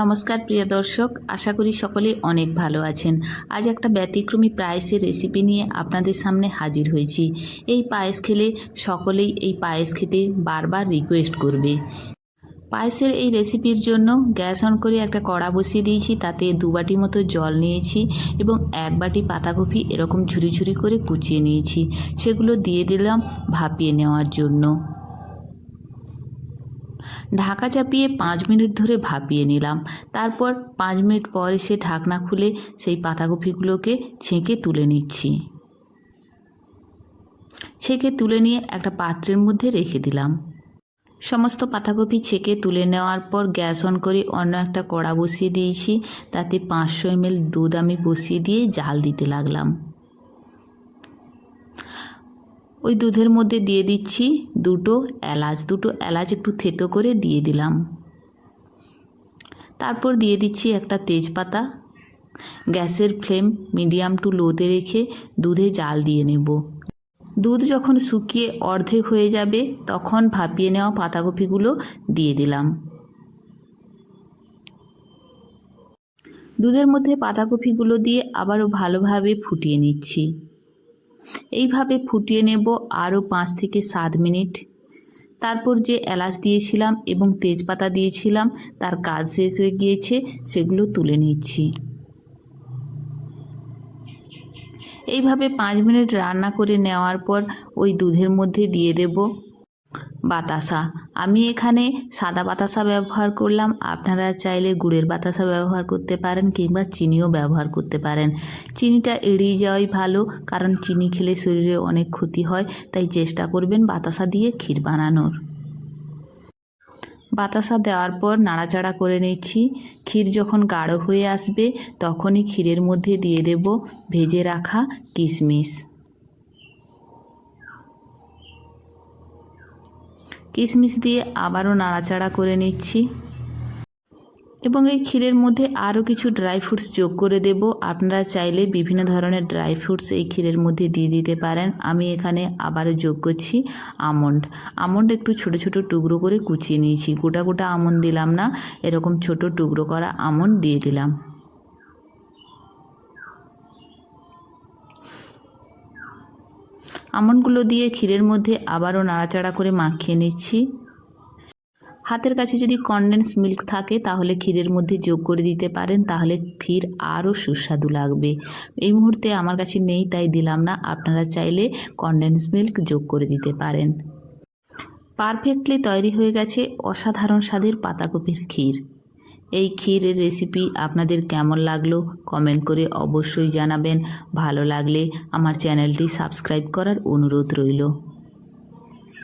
নমস্কার প্রিয় দর্শক, আশা করি সকলেই অনেক ভালো আছেন। আজ একটা ব্যতিক্রমী পায়েসের রেসিপি নিয়ে আপনাদের সামনে হাজির হয়েছি। এই পায়েস খেলে সকলেই এই পায়েস খেতে বারবার রিকোয়েস্ট করবে। পায়েসের এই রেসিপির জন্য গ্যাস অন করে একটা কড়া বসিয়ে দিয়েছি, তাতে দু বাটি মতো জল নিয়েছি এবং এক বাটি পাতাকপি এরকম ঝুরি ঝুরি করে কুচিয়ে নিয়েছি। সেগুলো দিয়ে দিলাম ভাপিয়ে নেওয়ার জন্য। ঢাকা চাপিয়ে পাঁচ মিনিট ধরে ভাপিয়ে নিলাম। তারপর পাঁচ মিনিট পর এসে ঢাকনা খুলে সেই পাতাকপিগুলোকে ছেঁকে তুলে নিচ্ছি। ছেঁকে তুলে নিয়ে একটা পাত্রের মধ্যে রেখে দিলাম। সমস্ত পাতাকপি ছেঁকে তুলে নেওয়ার পর গ্যাস অন করে অন্য একটা কড়া বসিয়ে দিয়েছি। তাতে পাঁচশো এমএল দুধ আমি বসিয়ে দিয়ে জাল দিতে লাগলাম। ওই দুধের মধ্যে দিয়ে দিচ্ছি দুটো এলাচ দুটো এলাচ একটু থেতো করে দিয়ে দিলাম। তারপর দিয়ে দিচ্ছি একটা তেজপাতা। গ্যাসের ফ্লেম মিডিয়াম টু লোতে রেখে দুধে জাল দিয়ে নেব। দুধ যখন শুকিয়ে অর্ধেক হয়ে যাবে, তখন ভাপিয়ে নেওয়া পাতাকপিগুলো দিয়ে দিলাম। দুধের মধ্যে পাতাকপিগুলো দিয়ে আবারও ভালোভাবে ফুটিয়ে নিচ্ছি। এইভাবে ফুটিয়ে নেব আরও পাঁচ থেকে সাত মিনিট। তারপর যে এলাচ দিয়েছিলাম এবং তেজপাতা দিয়েছিলাম, তার কাজ শেষ হয়ে গিয়েছে, সেগুলো তুলে নিচ্ছি। এইভাবে পাঁচ মিনিট রান্না করে নেওয়ার পর ওই দুধের মধ্যে দিয়ে দেব। বাতাসা। আমি এখানে সাদা বাতাসা ব্যবহার করলাম। আপনারা চাইলে গুড়ের বাতাসা ব্যবহার করতে পারেন কিংবা চিনিও ব্যবহার করতে পারেন। চিনিটা এড়িয়ে যাওয়াই ভালো, কারণ চিনি খেলে শরীরে অনেক ক্ষতি হয়, তাই চেষ্টা করবেন বাতাসা দিয়ে ক্ষীর বানানোর। বাতাসা দেওয়ার পর নাড়াচাড়া করে নিচ্ছি। ক্ষীর যখন গাঢ় হয়ে আসবে, তখনই ক্ষীরের মধ্যে দিয়ে দেব ভেজে রাখা কিশমিশ। কিশমিশ দিয়ে আবারও নাড়াচাড়া করে নিচ্ছি। এবং এই ক্ষীরের মধ্যে আরও কিছু ড্রাই ফ্রুটস যোগ করে দেব। আপনারা চাইলে বিভিন্ন ধরনের ড্রাই ফ্রুটস এই ক্ষীরের মধ্যে দিয়ে দিতে পারেন। আমি এখানে আবারও যোগ করছি আমন্ড। আমন্ড একটু ছোট ছোট টুকরো করে কুচিয়ে নিয়েছি। গোটা গোটা আমন্ড দিলাম না, এরকম ছোট টুকরো করা আমন্ড দিয়ে দিলাম। আমন্ডগুলো দিয়ে ক্ষীরের মধ্যে আবারও নাড়াচাড়া করে মাখিয়ে নিচ্ছি। হাতের কাছে যদি কনডেন্স মিল্ক থাকে, তাহলে ক্ষীরের মধ্যে যোগ করে দিতে পারেন, তাহলে ক্ষীর আরও সুস্বাদু লাগবে। এই মুহূর্তে আমার কাছে নেই, তাই দিলাম না। আপনারা চাইলে কনডেন্স মিল্ক যোগ করে দিতে পারেন। পারফেক্টলি তৈরি হয়ে গেছে অসাধারণ স্বাদের পাতাকপির ক্ষীর। এই ক্ষীরের রেসিপি আপনাদের কেমন লাগল কমেন্ট করে অবশ্যই জানাবেন। ভালো লাগলে আমার চ্যানেলটি সাবস্ক্রাইব করার অনুরোধ রইল।